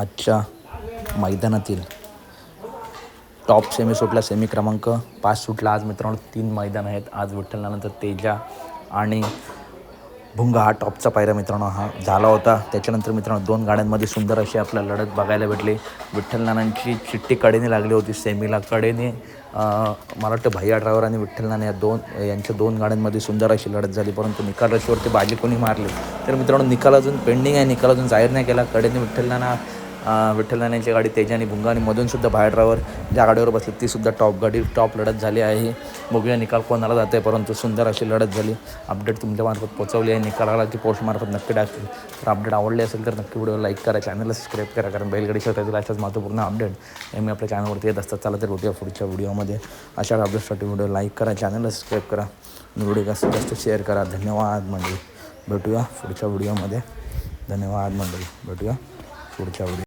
आजच्या मैदानातील top semi सुटला सेमी क्रमांक. पाच सुटला आज मित्रांनो तीन मैदान आहेत. आज विठ्ठलनानंतर तेजा आणि भुंगा हा टॉपचा पायरा मित्रांनो हा झाला होता. त्याच्यानंतर मित्रांनो दोन गाड्यांमध्ये सुंदर अशी आपल्याला लढत बघायला भेटली. विठ्ठलनानांची चिठ्ठी कडेने लागली होती सेमीला कडेने. मला वाटतं भैया ड्रायव्हर आणि विठ्ठल नाना या दोन यांच्या दोन गाड्यांमध्ये सुंदर अशी लढत झाली. परंतु निकाल रशीवरती बाजी कोणी मारली. तर मित्रांनो निकाल अजून पेंडिंग आहे. निकाल अजून जाहीर नाही केला. कडेने विठ्ठल नाना विठ्ठल गाडी तेजा आणि भुंगा आणि मधूनसुद्धा बाहेर ड्रायव्हर ज्या गाडीवर बसली तीसुद्धा टॉप गाडी टॉप लढत झाली आहे. बघूया निकाल कोणाला जाते परंतु सुंदर अशी लढत झाली. अपडेट तुमच्यामार्फत पोहोचवली आहे. निकालाला ती पोस्टमार्फत नक्की टाकतील तर अपडेट आवडले असेल तर नक्की व्हिडिओ लाईक करा चॅनलला सबस्क्राईब करा कारण बैलगाडी शोधायतील अशाच महत्त्वपूर्ण अपडेट नेहमी आपल्या चॅनलवरती येत असतात. चला तर भेटूया पुढच्या व्हिडिओमध्ये अशा अपडेटसाठी व्हिडिओ लाईक करा चॅनलला सबस्क्राईब करा. आणि व्हिडिओ जास्तीत जास्त शेअर करा. धन्यवाद मंडळी. भेटूया पुढच्या व्हिडिओमध्ये धन्यवाद मंडळी. भेटूया पुढच्या व्हिडिओ